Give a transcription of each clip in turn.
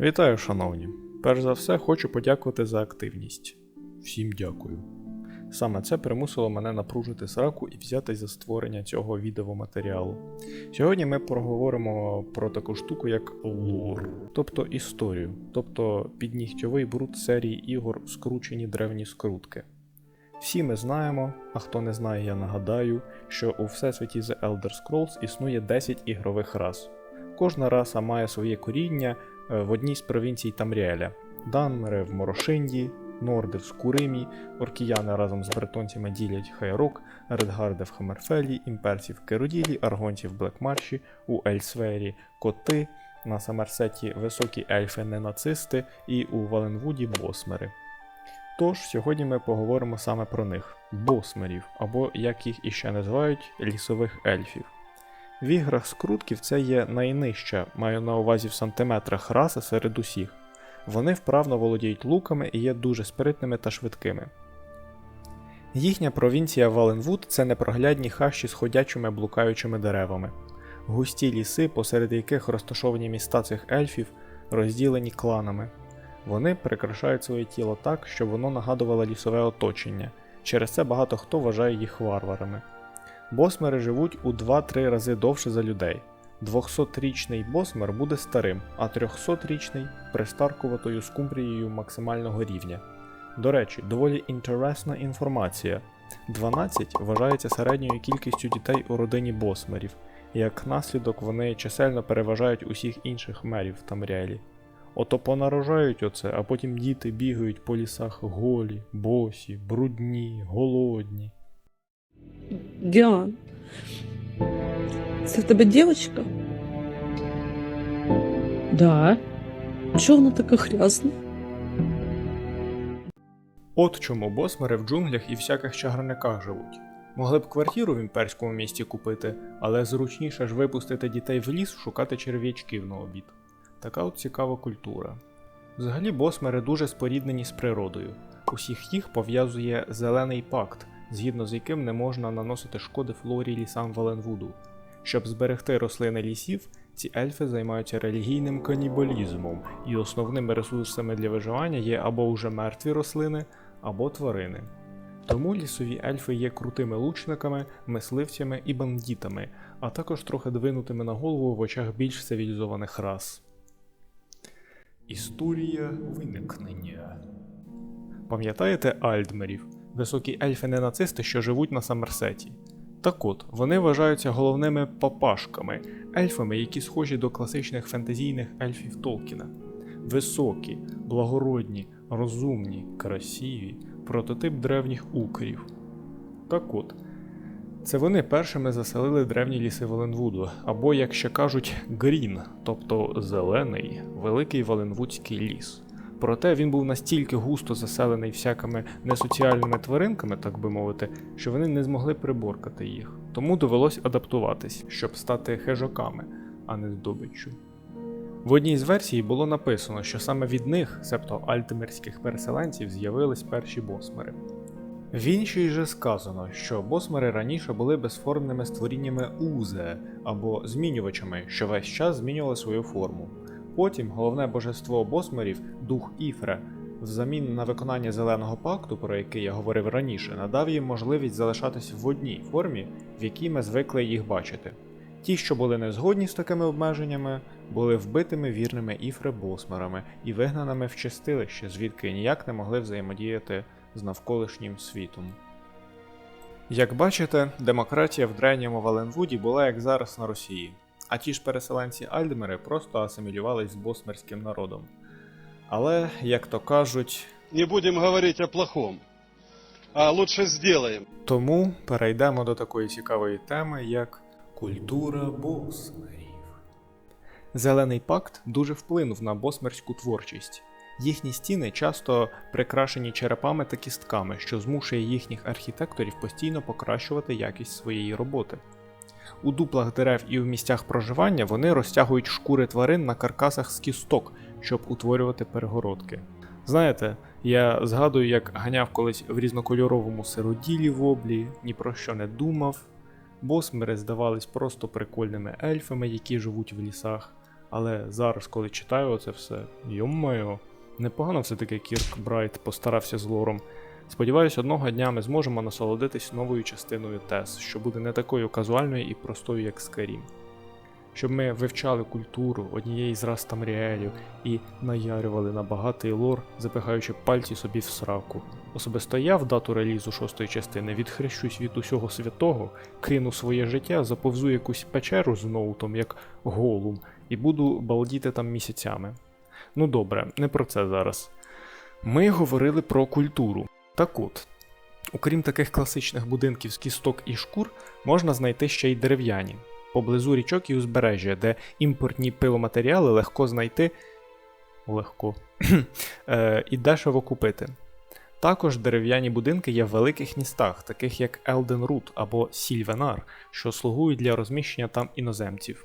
Вітаю, шановні! Перш за все, хочу подякувати за активність. Всім дякую. Саме це примусило мене напружити сраку і взятись за створення цього відеоматеріалу. Сьогодні ми проговоримо про таку штуку, як лор, тобто історію, тобто піднігтьовий бруд серії ігор скручені древні скрутки. Всі ми знаємо, а хто не знає, я нагадаю, що у всесвіті The Elder Scrolls існує 10 ігрових рас. Кожна раса має своє коріння в одній з провінцій Тамріеля. Данмери в Морошинді, Норди в Скуримі, оркіяни разом з бретонцями ділять Хайрок, Редгарди в Хамерфелі, імперці в Кероділі, аргонці в Блекмарші, у Ельсвері коти, на Самерсеті високі ельфи ненацисти і у Валенвуді босмери. Тож сьогодні ми поговоримо саме про них босмерів, або як їх іще називають лісових ельфів. В іграх скрутків це є найнижча, маю на увазі в сантиметрах раса серед усіх. Вони вправно володіють луками і є дуже спритними та швидкими. Їхня провінція Валенвуд це непроглядні хащі з ходячими блукаючими деревами, густі ліси, посеред яких розташовані міста цих ельфів, розділені кланами. Вони прикрашають своє тіло так, щоб воно нагадувало лісове оточення. Через це багато хто вважає їх варварами. Босмери живуть у 2-3 рази довше за людей. 200-річний босмер буде старим, а 300-річний пристаркуватою скумбрією максимального рівня. До речі, доволі інтересна інформація. 12 вважається середньою кількістю дітей у родині босмерів, як наслідок вони чисельно переважають усіх інших мерів в Тамріелі. Ото понарожають оце, а потім діти бігають по лісах голі, босі, брудні, голодні. Діан, це в тебе дівчинка? Да. Чого вона така грязна? От чому босмери в джунглях і всяких чагарниках живуть. Могли б квартиру в імперському місті купити, але зручніше ж випустити дітей в ліс шукати черв'ячків на обід. Така от цікава культура. Взагалі босмери дуже споріднені з природою. Усіх їх пов'язує зелений пакт, згідно з яким не можна наносити шкоди флорі лісам Валенвуду. Щоб зберегти рослини лісів, ці ельфи займаються релігійним канібалізмом, і основними ресурсами для виживання є або вже мертві рослини, або тварини. Тому лісові ельфи є крутими лучниками, мисливцями і бандитами, а також трохи двинутими на голову в очах більш цивілізованих рас. Історія виникнення. Пам'ятаєте Альдмерів, високі ельфи-ненацисти, що живуть на Самерсеті? Так от, вони вважаються головними папашками, ельфами, які схожі до класичних фентезійних ельфів Толкіна. Високі, благородні, розумні, красиві, прототип древніх укрів. Так от, це вони першими заселили древні ліси Валенвуду, або, як ще кажуть, Грін, тобто зелений, великий Валенвудський ліс. Проте він був настільки густо заселений всякими несоціальними тваринками, так би мовити, що вони не змогли приборкати їх. Тому довелось адаптуватись, щоб стати хижаками, а не здобиччю. В одній з версій було написано, що саме від них, себто альтимерських переселенців, з'явились перші босмери. В іншій же сказано, що босмери раніше були безформними створіннями узе або змінювачами, що весь час змінювали свою форму. Потім головне божество босмерів, дух Іфре, взамін на виконання зеленого пакту, про який я говорив раніше, надав їм можливість залишатись в одній формі, в якій ми звикли їх бачити. Ті, що були не згодні з такими обмеженнями, були вбитими вірними Іфре босмерами і вигнаними в чистилище, звідки ніяк не могли взаємодіяти з навколишнім світом. Як бачите, демократія в древньому Валенвуді була як зараз на Росії, а ті ж переселенці Альдмери просто асимілювались з босмерським народом. Але, як то кажуть, Не будем говорить о плохом, а лучше сделаем. тому перейдемо до такої цікавої теми, як культура босмерів. Зелений пакт дуже вплинув на босмерську творчість. Їхні стіни часто прикрашені черепами та кістками, що змушує їхніх архітекторів постійно покращувати якість своєї роботи. У дуплах дерев і в місцях проживання вони розтягують шкури тварин на каркасах з кісток, щоб утворювати перегородки. Знаєте, я згадую, як ганяв колись в різнокольоровому сироділі в облі, ні про що не думав. Босмери здавались просто прикольними ельфами, які живуть в лісах, Але зараз, коли читаю оце все, йомайо, непогано все-таки Кірк Брайт постарався з лором. Сподіваюсь, одного дня ми зможемо насолодитись новою частиною ТЕС, що буде не такою казуальною і простою, як Skyrim. Щоб ми вивчали культуру однієї з рас Тамріелів і наярювали на багатий лор, запихаючи пальці собі в сраку. Особисто я в дату релізу шостої частини відхрещусь від усього святого, кину своє життя, заповзу якусь печеру з ноутом, як голум, і буду балдіти там місяцями. Ну добре, не про це зараз. Ми говорили про культуру. Так от, окрім таких класичних будинків з кісток і шкур, можна знайти ще й дерев'яні, поблизу річок і узбережжя, де імпортні пиломатеріали легко знайти легко е, і дешево купити. Також дерев'яні будинки є в великих містах, таких як Елденрут або Сільвенар, що слугують для розміщення там іноземців.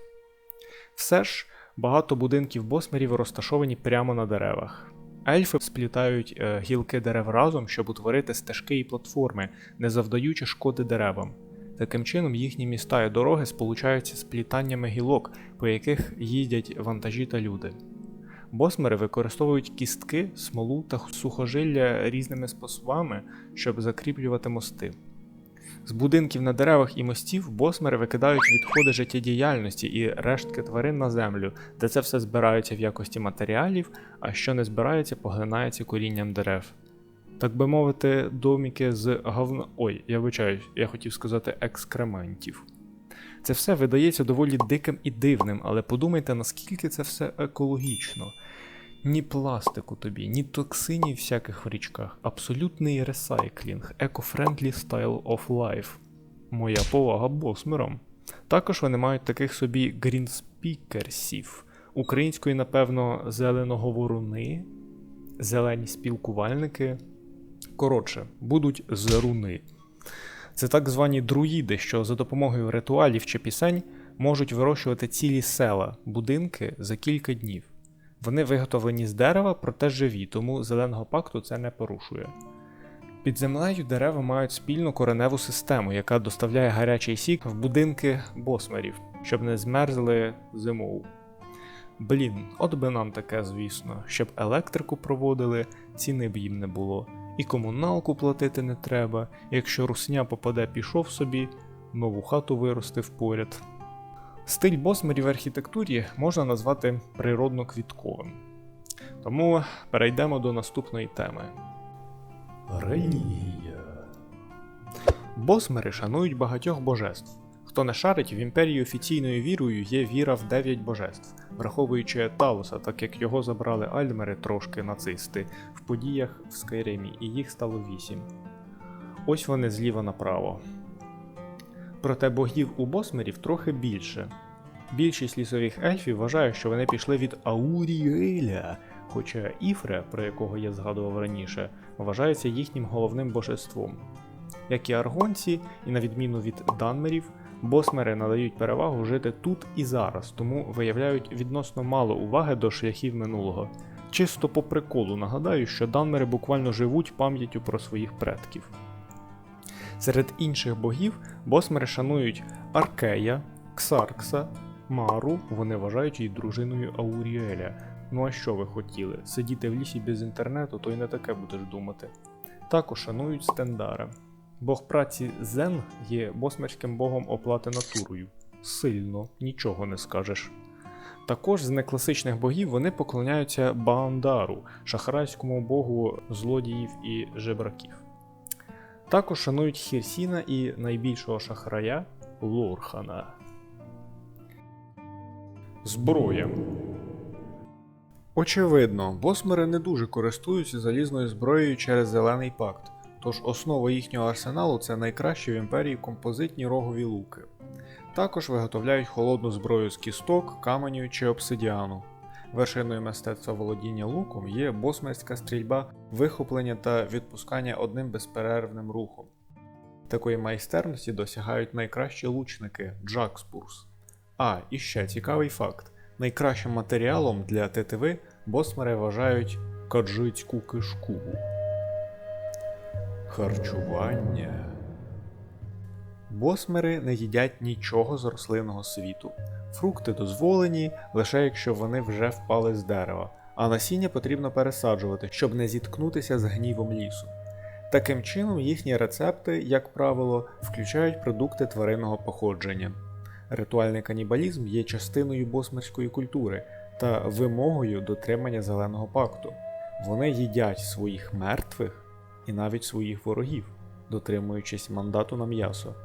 Все ж, багато будинків босмерів розташовані прямо на деревах. Ельфи сплітають е, гілки дерев разом, щоб утворити стежки і платформи, не завдаючи шкоди деревам. Таким чином, їхні міста і дороги сполучаються з плітаннями гілок, по яких їздять вантажі та люди. Босмери використовують кістки, смолу та сухожилля різними способами, щоб закріплювати мости. З будинків на деревах і мостів босмери викидають відходи життєдіяльності і рештки тварин на землю, де це все збирається в якості матеріалів, а що не збирається, поглинається корінням дерев. Так би мовити, доміки з говна. Ой, я вибачаюсь, я хотів сказати екскрементів. Це все видається доволі диким і дивним, але подумайте, наскільки це все екологічно. Ні пластику тобі, ні токсинів всяких в річках, абсолютний ресайклінг, eco-friendly style of life. Моя повага босмерам. Також вони мають таких собі грінспікерсів, української, напевно, зеленоговоруни, зелені спілкувальники. Коротше, будуть зеруни. Це так звані друїди, що за допомогою ритуалів чи пісень можуть вирощувати цілі села, будинки за кілька днів. Вони виготовлені з дерева, проте живі, тому зеленого пакту це не порушує. Під землею дерева мають спільну кореневу систему, яка доставляє гарячий сік в будинки босмерів, щоб не змерзли зимою. Блін, от би нам таке, звісно, щоб електрику проводили, ціни б їм не було, і комуналку платити не треба, якщо русня попаде пішов собі, нову хату виростив поряд. Стиль босмерів в архітектурі можна назвати природно-квітковим. Тому перейдемо до наступної теми. Релігія. Босмери шанують багатьох божеств. Хто не шарить, в імперії офіційною вірою є віра в дев'ять божеств, враховуючи Талоса, так як його забрали Альмери трошки нацисти в подіях в Скайримі, і їх стало вісім. Ось вони зліва направо. Проте богів у босмерів трохи більше. Більшість лісових ельфів вважає, що вони пішли від Ауріеля, хоча Іфре, про якого я згадував раніше, вважається їхнім головним божеством. Як і аргонці, і на відміну від данмерів, босмери надають перевагу жити тут і зараз, тому виявляють відносно мало уваги до шляхів минулого. Чисто по приколу нагадаю, що данмери буквально живуть пам'яттю про своїх предків. Серед інших богів босмери шанують Аркея, Ксаркса, Мару, вони вважають її дружиною Ауріеля. Ну а що ви хотіли? Сидіти в лісі без інтернету, то й не таке будеш думати. Також шанують Стендара. Бог праці Зен є босмерським богом оплати натурою. Сильно, нічого не скажеш. Також з некласичних богів вони поклоняються Баандару, шахрайському богу злодіїв і жебраків. Також шанують Хірсіна і найбільшого шахрая Лорхана. Зброя. Очевидно, босмери не дуже користуються залізною зброєю через Зелений пакт, тож основа їхнього арсеналу це найкращі в імперії композитні рогові луки. Також виготовляють холодну зброю з кісток, каменю чи обсидіану. Вершиною мистецтва володіння луком є босмерська стрільба, вихоплення та відпускання одним безперервним рухом. Такої майстерності досягають найкращі лучники Джакспурс. А, і ще цікавий факт: найкращим матеріалом для тетиви босмери вважають каджицьку кишку. Харчування. Босмери не їдять нічого з рослинного світу. Фрукти дозволені лише якщо вони вже впали з дерева, а насіння потрібно пересаджувати, щоб не зіткнутися з гнівом лісу. Таким чином, їхні рецепти, як правило, включають продукти тваринного походження. Ритуальний канібалізм є частиною босмерської культури та вимогою дотримання зеленого пакту. Вони їдять своїх мертвих і навіть своїх ворогів, дотримуючись мандату на м'ясо.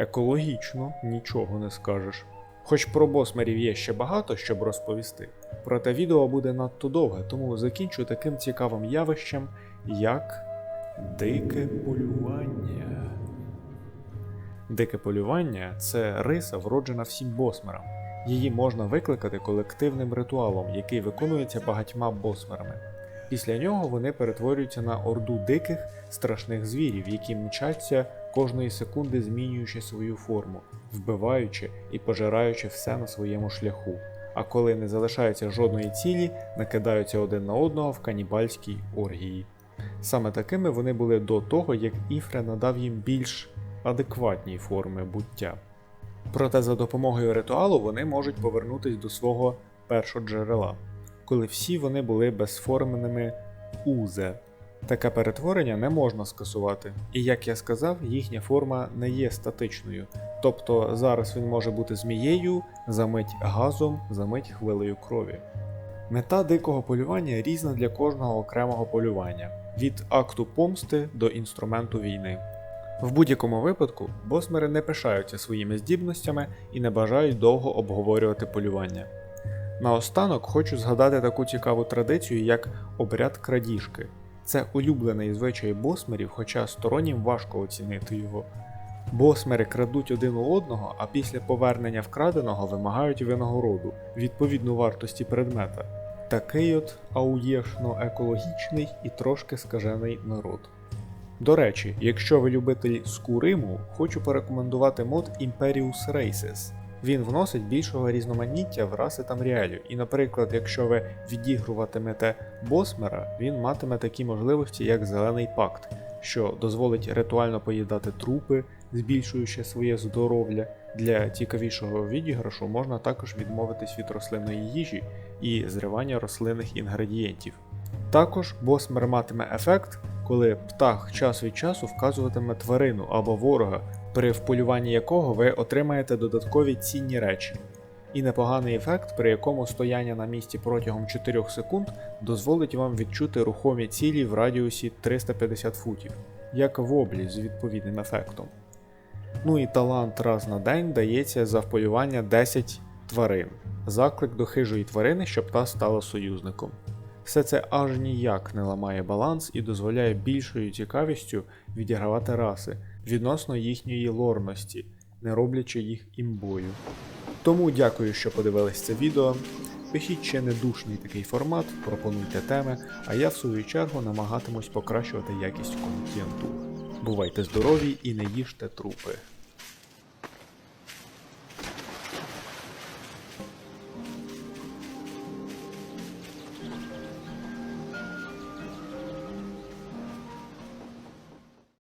Екологічно нічого не скажеш. Хоч про босмерів є ще багато, щоб розповісти, проте відео буде надто довге, тому закінчу таким цікавим явищем, як дике полювання. Дике полювання це риса, вроджена всім босмерам. Її можна викликати колективним ритуалом, який виконується багатьма босмерами. Після нього вони перетворюються на орду диких, страшних звірів, які мчаться кожної секунди змінюючи свою форму, вбиваючи і пожираючи все на своєму шляху. А коли не залишається жодної цілі, накидаються один на одного в канібальській оргії. Саме такими вони були до того, як Іфре надав їм більш адекватні форми буття. Проте за допомогою ритуалу вони можуть повернутися до свого першоджерела, коли всі вони були безформеними узе. Таке перетворення не можна скасувати, і як я сказав, їхня форма не є статичною. Тобто зараз він може бути змією, замить газом, замить хвилею крові. Мета дикого полювання різна для кожного окремого полювання від акту помсти до інструменту війни. В будь-якому випадку босмери не пишаються своїми здібностями і не бажають довго обговорювати полювання. Наостанок хочу згадати таку цікаву традицію, як обряд крадіжки. Це улюблений звичай босмерів, хоча стороннім важко оцінити його. Босмери крадуть один у одного, а після повернення вкраденого вимагають винагороду, відповідну вартості предмета. Такий от ауєшно екологічний і трошки скажений народ. До речі, якщо ви любитель скуриму, хочу порекомендувати мод Imperius Races. Він вносить більшого різноманіття в раси Тамріелю, і, наприклад, якщо ви відігруватимете босмера, він матиме такі можливості, як Зелений Пакт, що дозволить ритуально поїдати трупи, збільшуючи своє здоров'я. Для цікавішого відіграшу можна також відмовитись від рослинної їжі і зривання рослинних інгредієнтів. Також босмер матиме ефект, коли птах час від часу вказуватиме тварину або ворога, при вполюванні якого ви отримаєте додаткові цінні речі. І непоганий ефект, при якому стояння на місці протягом 4 секунд дозволить вам відчути рухомі цілі в радіусі 350 футів, як в облі з відповідним ефектом. Ну і талант раз на день дається за вполювання 10 тварин, заклик до хижої тварини, щоб та стала союзником. Все це аж ніяк не ламає баланс і дозволяє більшою цікавістю відігравати раси відносно їхньої лорності, не роблячи їх імбою. Тому дякую, що подивились це відео. Пишіть ще не душний такий формат, пропонуйте теми, а я в свою чергу намагатимусь покращувати якість контенту. Бувайте здорові і не їжте трупи.